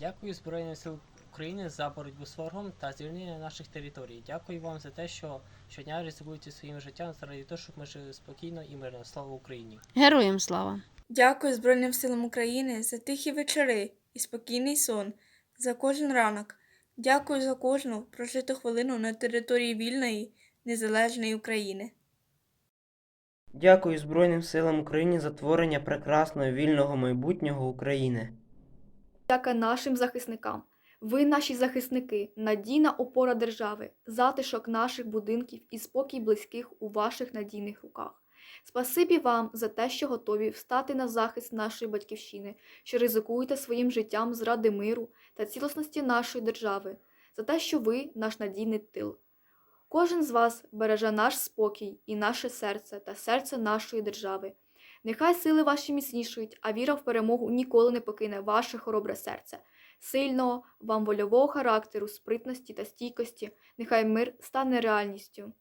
Дякую Збройним сил України за боротьбу з ворогом та звільнення наших територій. Дякую вам за те, що щодня ризикуєте своїм життям заради того, щоб ми жили спокійно і мирно. Слава Україні! Героям слава! Дякую Збройним силам України за тихі вечори і спокійний сон, за кожен ранок. Дякую за кожну прожиту хвилину на території вільної, незалежної України. Дякую Збройним силам України за творення прекрасного вільного майбутнього України. Дяка нашим захисникам. Ви наші захисники, надійна опора держави, затишок наших будинків і спокій близьких у ваших надійних руках. Спасибі вам за те, що готові встати на захист нашої батьківщини, що ризикуєте своїм життям заради миру та цілісності нашої держави, за те, що ви наш надійний тил. Кожен з вас береже наш спокій і наше серце та серце нашої держави. Нехай сили ваші міцнішують, а віра в перемогу ніколи не покине ваше хоробре серце. Сильного вам вольового характеру, спритності та стійкості, нехай мир стане реальністю.